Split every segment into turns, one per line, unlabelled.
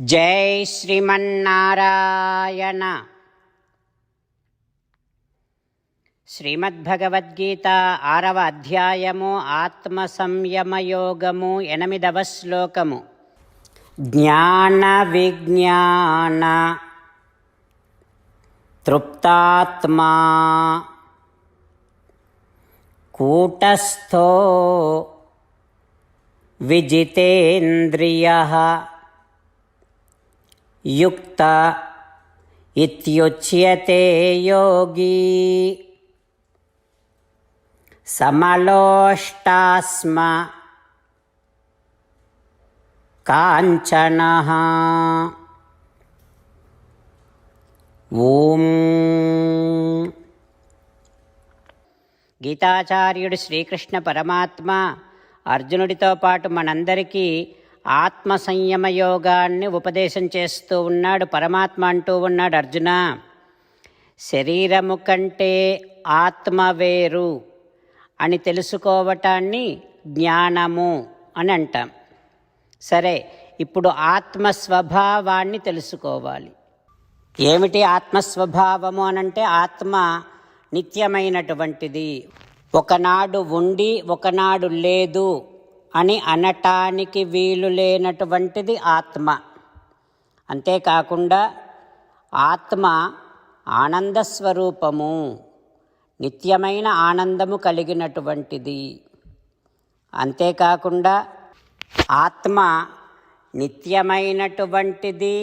జై శ్రీమన్నారాయణ. శ్రీమద్భగవద్గీత ఆరవ అధ్యాయము ఆత్మ సంయమయోగము ఎనిమిదవ శ్లోకము. జ్ఞాన విజ్ఞాన తృప్తాత్మా కూటస్థో విజితేంద్రియ యుక్త ఇత్యుచ్యతే యోగి. సమలోష్టాస్మ కాంచన. గీతాచార్యుడు శ్రీకృష్ణ పరమాత్మ అర్జునుడితో పాటు మనందరికీ ఆత్మ సంయమ యోగాన్ని ఉపదేశం చేస్తూ ఉన్నాడు పరమాత్మ అంటూ ఉన్నాడు అర్జున. శరీరము కంటే ఆత్మ వేరు అని తెలుసుకోవటాన్ని జ్ఞానము అని అంటాం. సరే ఇప్పుడు ఆత్మ స్వభావాన్ని తెలుసుకోవాలి. ఏమిటి ఆత్మస్వభావము అనంటే ఆత్మ నిత్యమైనటువంటిది. ఒకనాడు ఉండి ఒకనాడు లేదు అని అనటానికి వీలు లేనటువంటిది ఆత్మ. అంతేకాకుండా ఆత్మ ఆనంద స్వరూపము నిత్యమైన ఆనందము కలిగినటువంటిది. అంతేకాకుండా ఆత్మ నిత్యమైనటువంటిది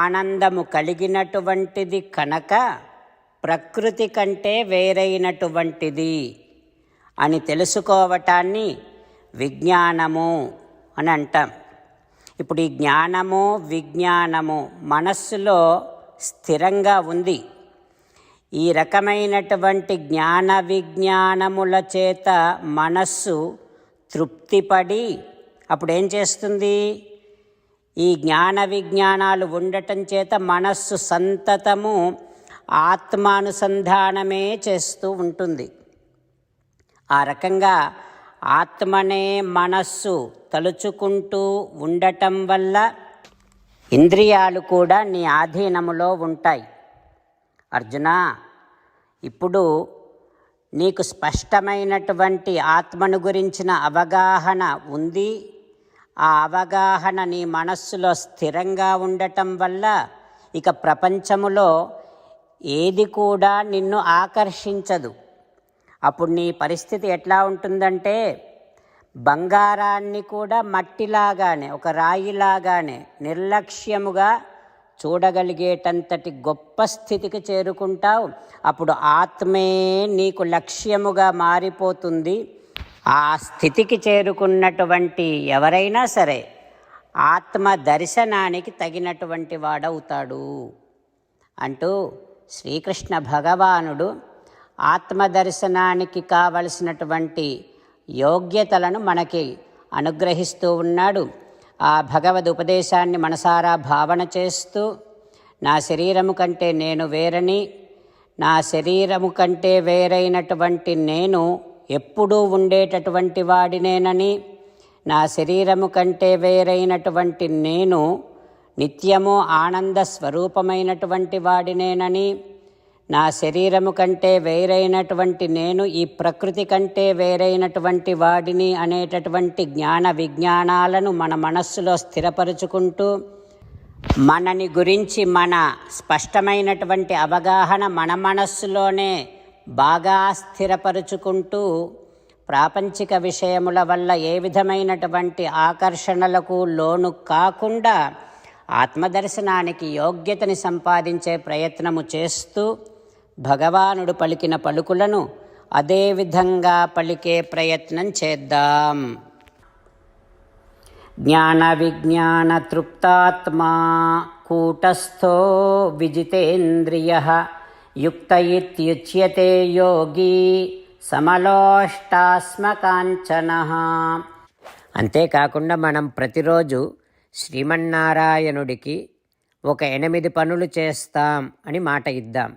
ఆనందము కలిగినటువంటిది కనుక ప్రకృతి కంటే వేరైనటువంటిది అని తెలుసుకోవటాన్ని విజ్ఞానము అని అంటాం. ఇప్పుడు ఈ జ్ఞానము విజ్ఞానము మనస్సులో స్థిరంగా ఉంది. ఈ రకమైనటువంటి జ్ఞాన విజ్ఞానముల చేత మనస్సు తృప్తిపడి అప్పుడు ఏం చేస్తుంది? ఈ జ్ఞాన విజ్ఞానాలు ఉండటం చేత మనస్సు సంతతము ఆత్మానుసంధానమే చేస్తూ ఉంటుంది. ఆ రకంగా ఆత్మనే మనస్సు తలుచుకుంటూ ఉండటం వల్ల ఇంద్రియాలు కూడా నీ ఆధీనములో ఉంటాయి. అర్జున ఇప్పుడు నీకు స్పష్టమైనటువంటి ఆత్మను గురించిన అవగాహన ఉంది. ఆ అవగాహన నీ మనస్సులో స్థిరంగా ఉండటం వల్ల ఇక ప్రపంచములో ఏది కూడా నిన్ను ఆకర్షించదు. అప్పుడు నీ పరిస్థితి ఎట్లా ఉంటుందంటే బంగారాన్ని కూడా మట్టిలాగానే ఒక రాయిలాగానే నిర్లక్ష్యముగా చూడగలిగేటంతటి గొప్ప స్థితికి చేరుకుంటావు. అప్పుడు ఆత్మే నీకు లక్ష్యముగా మారిపోతుంది. ఆ స్థితికి చేరుకున్నటువంటి ఎవరైనా సరే ఆత్మ దర్శనానికి తగినటువంటి వాడవుతాడు. అంటూ శ్రీకృష్ణ భగవానుడు ఆత్మదర్శనానికి కావలసినటువంటి యోగ్యతలను మనకి అనుగ్రహిస్తూ ఉన్నాడు. ఆ భగవద్ ఉపదేశాన్ని మనసారా భావన చేస్తూ నా శరీరము కంటే నేను వేరని నా శరీరము కంటే వేరైనటువంటి నేను ఎప్పుడూ ఉండేటటువంటి వాడినేనని నా శరీరము కంటే వేరైనటువంటి నేను నిత్యము ఆనంద స్వరూపమైనటువంటి వాడినేనని నా శరీరము కంటే వేరైనటువంటి నేను ఈ ప్రకృతి కంటే వేరైనటువంటి వాడిని అనేటటువంటి జ్ఞాన విజ్ఞానాలను మన మనస్సులో స్థిరపరుచుకుంటూ మనని గురించి మన స్పష్టమైనటువంటి అవగాహన మన మనస్సులోనే బాగా స్థిరపరుచుకుంటూ ప్రాపంచిక విషయముల వల్ల ఏ విధమైనటువంటి ఆకర్షణలకు లోను కాకుండా ఆత్మదర్శనానికి యోగ్యతని సంపాదించే ప్రయత్నము చేస్తూ భగవానుడు పలికిన పలుకులను అదే విధంగా పలికే ప్రయత్నం చేద్దాం. జ్ఞాన విజ్ఞాన తృప్తాత్మా కూటస్థో విజితేంద్రియ యుక్త ఇత్యుచ్యతే యోగి సమలోష్టాస్మకాంచన. అంతేకాకుండా మనం ప్రతిరోజు శ్రీమన్నారాయణుడికి ఒక ఎనిమిది పనులు చేస్తాం అని మాట ఇద్దాం.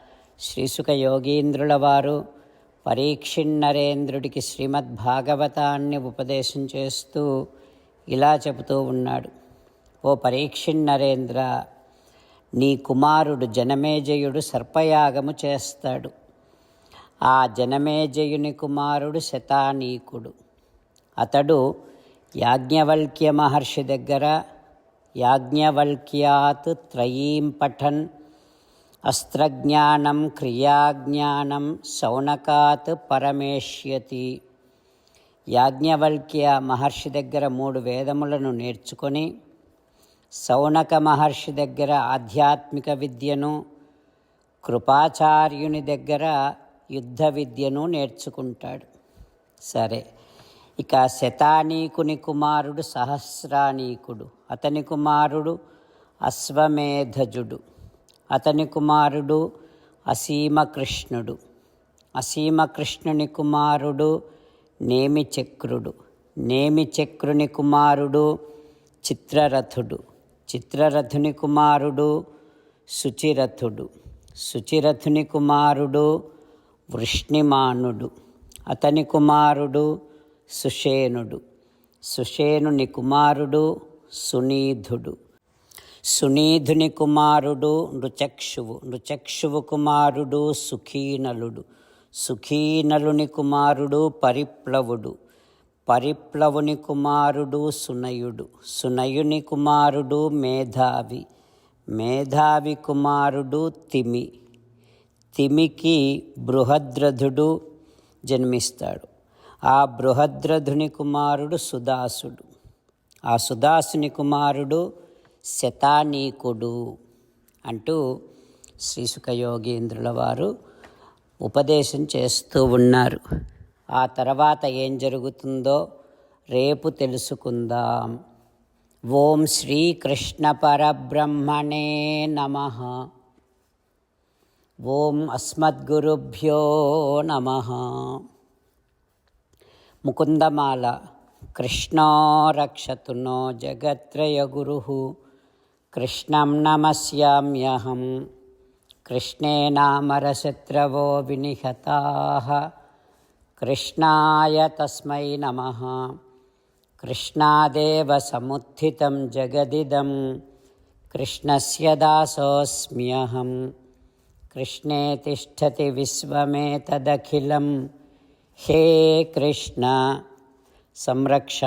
శ్రీసుక యోగీంద్రుల వారు పరీక్షిణరేంద్రుడికి శ్రీమద్భాగవతాన్ని ఉపదేశం చేస్తూ ఇలా చెబుతూ ఉన్నాడు. ఓ పరీక్షిణరేంద్ర నీ కుమారుడు జనమేజయుడు సర్పయాగము చేస్తాడు. ఆ జనమేజయుని కుమారుడు శతానీకుడు. అతడు యాజ్ఞవల్క్య మహర్షి దగ్గర యాజ్ఞవల్క్యాత్ త్రయీం పఠన్ అస్త్రజ్ఞానం క్రియాజ్ఞానం శౌనకాత్ పరమేష్యతి. యాజ్ఞవల్క్య మహర్షి దగ్గర మూడు వేదములను నేర్చుకొని శౌనక మహర్షి దగ్గర ఆధ్యాత్మిక విద్యను కృపాచార్యుని దగ్గర యుద్ధ విద్యను నేర్చుకుంటాడు. సరే ఇక శతానీకుని కుమారుడు సహస్రానీకుడు. అతని కుమారుడు అశ్వమేధజుడు. అతని కుమారుడు అసీమకృష్ణుడు. అసీమకృష్ణుని కుమారుడు నేమిచక్రుడు. నేమిచక్రుని కుమారుడు చిత్రరథుడు. చిత్రరథుని కుమారుడు శుచిరథుడు శుచిరథుని కుమారుడు వృష్ణిమానుడు. అతని కుమారుడు సుషేనుడు. సుషేనుని కుమారుడు సునీధుడు. సునీధుని కుమారుడు నృచక్షువు నృచక్షువు కుమారుడు సుఖీనలుడు. సుఖీనలుని కుమారుడు పరిప్లవుడు. పరిప్లవుని కుమారుడు సునయుడు. సునయుని కుమారుడు మేధావి. మేధావి కుమారుడు తిమి. తిమికి బృహద్రథుడు జన్మిస్తాడు. ఆ బృహద్రథుని కుమారుడు సుదాసుడు. ఆ సుదాసుని కుమారుడు శతానీకుడు అంటూ శ్రీసుఖయోగీంద్రుల వారు ఉపదేశం చేస్తూ ఉన్నారు. ఆ తర్వాత ఏం జరుగుతుందో రేపు తెలుసుకుందాం. ఓం శ్రీకృష్ణ పరబ్రహ్మణే నమ. ఓం అస్మద్గురుభ్యో నమ. ముకుందమాల కృష్ణో రక్షతు నో జగత్రయగురు कृष्ण नमस्याम्यहं। कृष्णे नामरशत्रवो विनिहताः। तस्म नम। नमः कृष्णादेव समुत्थितं जगदिदं। कृष्णस्य दासोऽस्म्यहं। कृष्णे तिष्ठति विश्वमेतदखिलं। हे कृष्ण, संरक्ष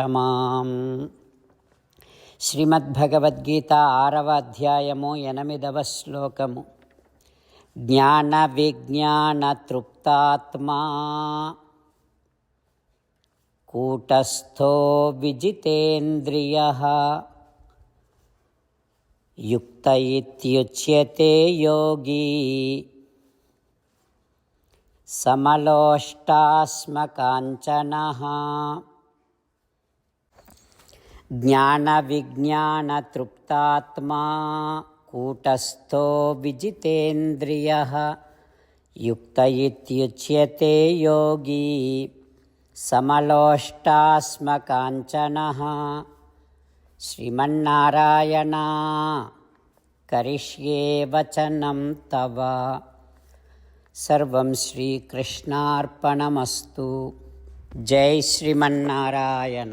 శ్రీమద్భగవద్గీత ఆరవ అధ్యాయము ఎనిమిదవ శ్లోకము. జ్ఞాన విజ్ఞాన తృప్తాత్మా కూటస్థో విజితేంద్రియ. యుక్త ఇత్యుచ్యతే యోగీ. సమలోష్టాస్మకాంచన. జ్ఞానవిజ్ఞానతృప్తాత్మా కూటస్థో విజితేంద్రియ యుక్త ఇత్యుచ్యతే యోగి సమలోష్టాస్మకాంచన శ్రీమన్నారాయణ కరిష్యే వచనం తవ సర్వం శ్రీకృష్ణార్పణమస్తు జై శ్రీమన్నారాయణ